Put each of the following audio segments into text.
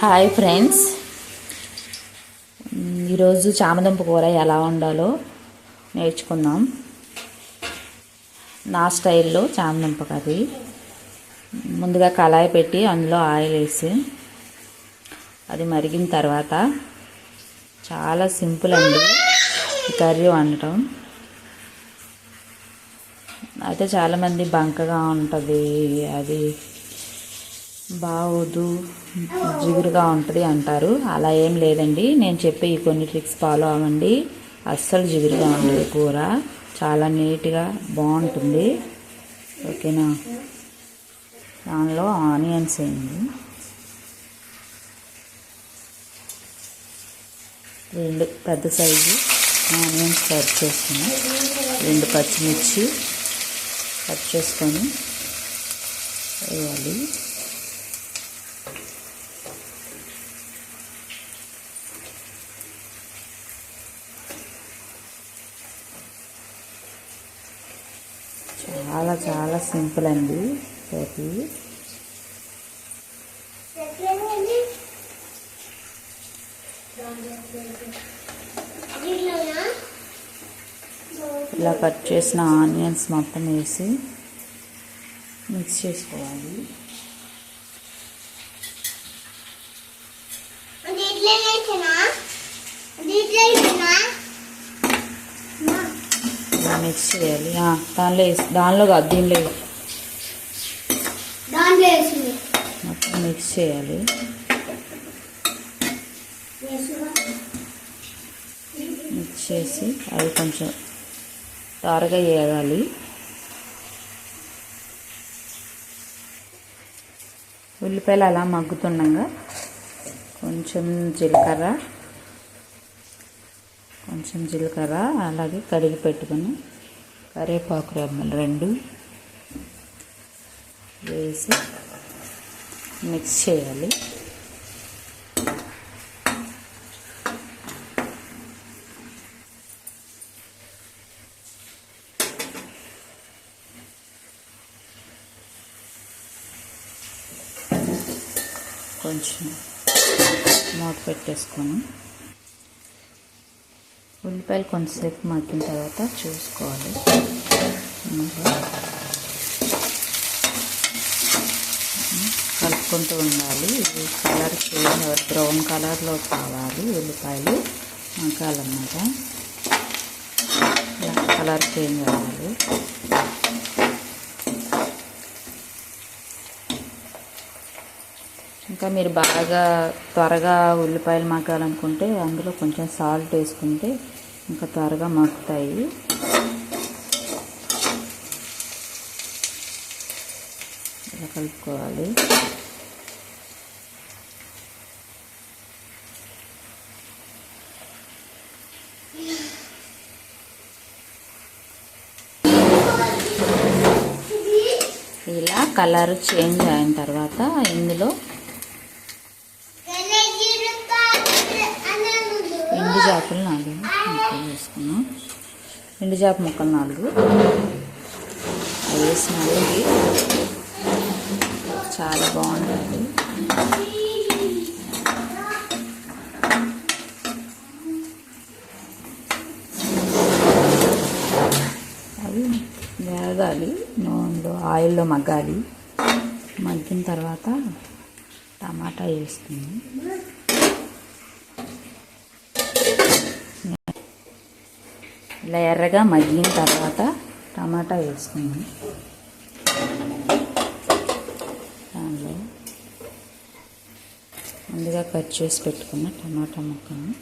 Hi friends ఈరోజు చామదుంప కూర ఎలా వండాలో నేర్చుకుందాం. నా స్టైల్లో చామదుంప కర్రీ. ముందుగా కళాయి పెట్టి అందులో ఆయిల్ వేసి అది మరిగిన తర్వాత చాలా సింపుల్ అండి ఈ కర్రీ వండటం. అయితే చాలామంది బంకగా ఉంటుంది అది బాగోదు జిగురుగా ఉంటుంది అంటారు. అలా ఏం లేదండి. నేను చెప్పే ఈ కొన్ని ట్రిక్స్ ఫాలో అవ్వండి. అస్సలు జిగురుగా ఉండదు కూర. చాలా నీట్గా బాగుంటుంది. ఓకేనా? దానిలో ఆనియన్స్ వేయండి. రెండు పెద్ద సైజు ఆనియన్స్ కట్ చేసుకుని రెండు పచ్చిమిర్చి కట్ చేసుకొని వేయాలి. చాలా సింపుల్ అండి ఇలా కట్ చేసిన ఆనియన్స్ మొత్తం వేసి మిక్స్ చేసుకోవాలి. ఇలా మిక్స్ చేయాలి. దానిలో వేసి దానిలో కాదు దీనిలో మొత్తం మిక్స్ చేయాలి. మిక్స్ చేసి అవి కొంచెం త్వరగా వేయాలి ఉల్లిపాయలు అలా మగ్గుతుండగా కొంచెం జీలకర్ర కొంచెం జీలకర్ర అలాగే కడిగి పెట్టుకొని కరివేపాకు రెమ్మలు రెండు వేసి మిక్స్ చేయాలి. కొంచెం మూత పెట్టేసుకొని ఉల్లిపాయలు కొంతసేపు మగ్గిన తర్వాత చూసుకోవాలి. కలుపుకుంటూ ఉండాలి. ఇది కలర్ చేంజ్ బ్రౌన్ కలర్లో కావాలి ఉల్లిపాయలు మగ్గాలన్నమాట. కలర్ చేంజ్ అవ్వాలి. ఇంకా మీరు బాగా త్వరగా ఉల్లిపాయలు మగ్గాలనుకుంటే అందులో కొంచెం సాల్ట్ వేసుకుంటే ఇంకా త్వరగా మగ్గుతాయి. ఇలా కలుపుకోవాలి. ఇలా కలర్ చేంజ్ అయిన తర్వాత ఇందులో ఎండు చేపలు నాలుగు వేసుకున్నాం. ఎండు చేప ముక్కలు నాలుగు. అవి వేసినవి చాలా బాగుంటుంది. అవి వేగాలి. నూనెలో ఆయిల్లో మగ్గాలి. మగ్గిన తర్వాత టమాటా వేస్తుంది ఇలా ఎర్రగా మగ్గిన తర్వాత టమాటా వేసుకుందాం. దానిలో ముందుగా కట్ చేసి పెట్టుకున్న టమాటా ముక్కను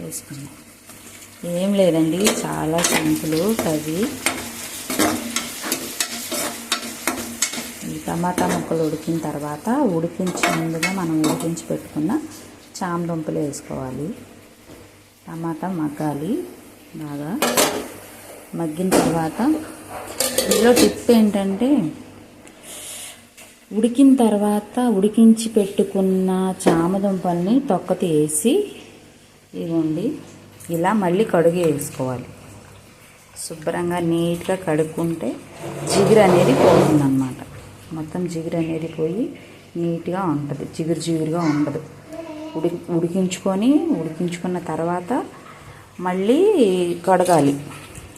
వేసుకుందాం. ఏం లేదండి చాలా సింపుల్ కర్రీ ఈ టమాటా ముక్కలు ఉడికిన తర్వాత ఉడికించి ముందుగా మనం ఉడికించి పెట్టుకున్న చామదుంపలు వేసుకోవాలి. టమాటా మగ్గాలి. బాగా మగ్గిన తర్వాత ఇందులో టిప్ ఏంటంటే ఉడికిన తర్వాత ఉడికించి పెట్టుకున్న చామదుంపల్ని తొక్క తీసి ఇవ్వండి ఇలా మళ్ళీ కడుగు వేసుకోవాలి. శుభ్రంగా నీట్గా కడుక్కుంటే జిగురు అనేది పోతుందన్నమాట. మొత్తం జిగురు అనేది పోయి నీట్గా ఉంటుంది. జిగురు జిగురుగా ఉండదు. ఉడి ఉడికించుకొని ఉడికించుకున్న తర్వాత మళ్ళీ కడగాలి.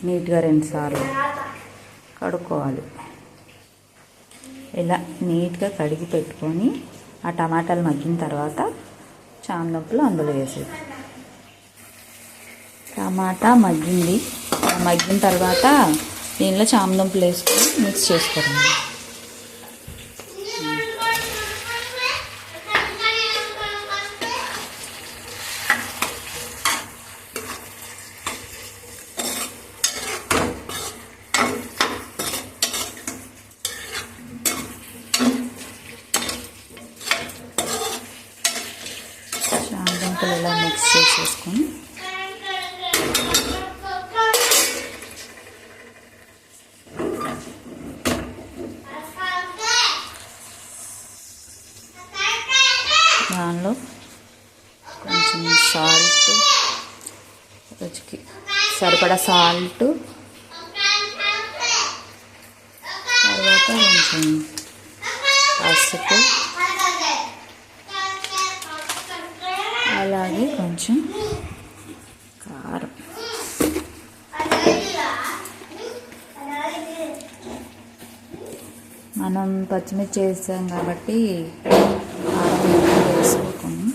నీట్గా రెండుసార్లు కడుక్కోవాలి. ఇలా నీట్గా కడిగి పెట్టుకొని ఆ టమాటాలు మగ్గిన తర్వాత చామదుంపలు అందులో వేసేది టమాటా మగ్గింది. మగ్గిన తర్వాత దీనిలో చామదుంపలు వేసుకొని మిక్స్ చేసుకోవడం. చామదుంపలు ఇలా మిక్స్ చేసేసుకొని. దానిలో కొంచెం సాల్ట్ రుచికి సరిపడా సాల్ట్ తర్వాత కొంచెం పసుపు అలాగే కొంచెం కారం. మనం పచ్చిమిర్చి వేసాం కాబట్టి కారం వేసుకోకుండా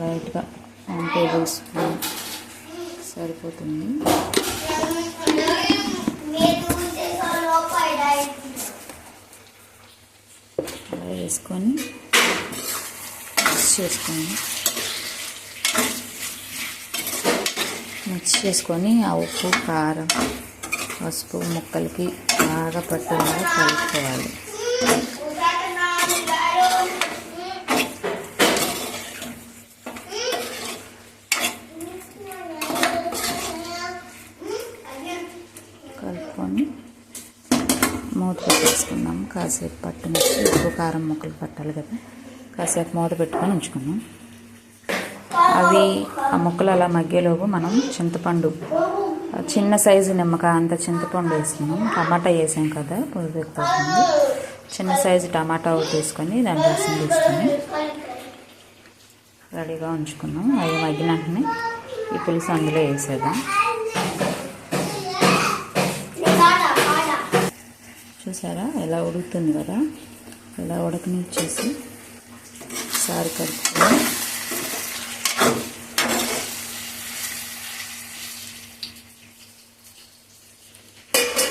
లైట్గా వన్ టేబుల్ స్పూన్ సరిపోతుంది. అలా వేసుకొని మిక్స్ చేసుకోండి మిక్స్ చేసుకొని ఆ ఉప్పు కారం పసుపు ముక్కలకి బాగా పట్టేలా కలుపుకోవాలి. కలుపుకొని మూత పెట్టేసుకున్నాం కాసేపు పట్టుమిచ్చి ఉప్పు కారం ముక్కలు పట్టాలి కదా. కాసేపు మూత పెట్టుకొని ఉంచుకున్నాం అవి ఆ ముక్కలు అలా మగ్గేలోపు మనం చింతపండు చిన్న సైజు నిమ్మకాయ అంత చింతపండు వేసుకున్నాం. టమాటా వేసాం కదా పులుపు చిన్న సైజు టమాటా ఒకటి వేసుకొని దాని రసం తీసుకొని రెడీగా ఉంచుకున్నాం. అవి మగ్గిన వెంటనే ఈ పులుసు అందులో వేసేద్దాం. చూసారా? ఎలా ఉడుకుతుంది కదా? ఇలా ఉడకనిచ్చేసి సారి కలుపుకొని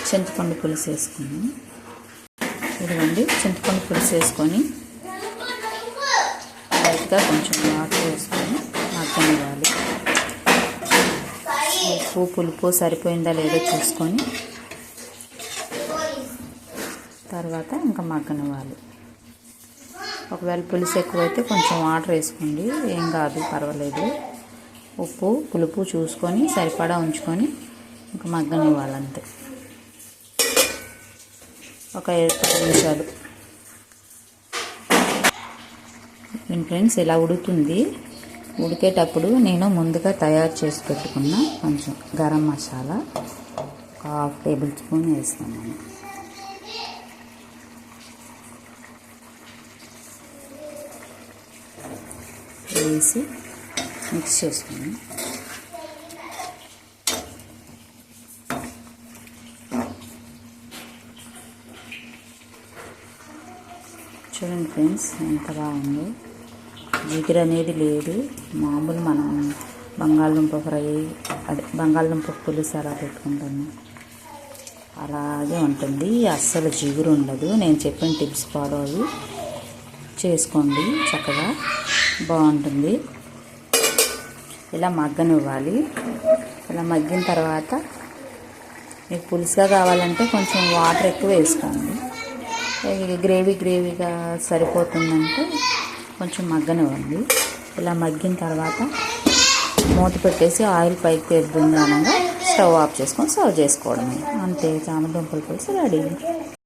చింతపండు పులుసు వేసుకుని ఇదిగోండి చింతపండు పులుసు వేసుకొని లైట్గా కొంచెం వాటర్ వేసుకొని మగ్గనివ్వాలి. ఉప్పు పులుపు సరిపోయిందా లేదో చూసుకొని తర్వాత ఇంకా మగ్గనివ్వాలి. ఒకవేళ పులుసు ఎక్కువైతే కొంచెం వాటర్ వేసుకోండి. ఏం కాదు పర్వాలేదు. ఉప్పు పులుపు చూసుకొని సరిపడా ఉంచుకొని ఇంకా మగ్గనివ్వాలి అంతే ఒక పది నిమిషాలు. ఫ్రెండ్స్ ఇలా ఉడుకుతుంది ఉడికేటప్పుడు నేను ముందుగా తయారు చేసి పెట్టుకున్న కొంచెం గరం మసాలా ఒక హాఫ్ టేబుల్ స్పూన్ వేస్తున్నాను. వేసి మిక్స్ చేసుకున్నాను. ఫ్రెండ్స్ ఎంత బాగుందో జిగురు అనేది లేదు. మామూలు మనం బంగాళదుంప ఫ్రై అదే బంగాళదుంప పులుసు అలా పెట్టుకుంటాము. అలాగే ఉంటుంది. అస్సలు జిగురు ఉండదు. నేను చెప్పిన టిప్స్ ఫాలో అవి చేసుకోండి. చక్కగా బాగుంటుంది. ఇలా మగ్గనివ్వాలి. ఇలా మగ్గిన తర్వాత మీకు పులుసుగా కావాలంటే కొంచెం వాటర్ ఎక్కువ వేసుకోండి. గ్రేవీ గ్రేవీగా సరిపోతుందంటే కొంచెం మగ్గనివ్వండి. ఇలా మగ్గిన తర్వాత మూత పెట్టేసి ఆయిల్ పైకి తెరుతుంది అనగా స్టవ్ ఆఫ్ చేసుకొని సర్వ్ చేసుకోవడమే. అంతే చామదుంపల పులుసు రెడీ.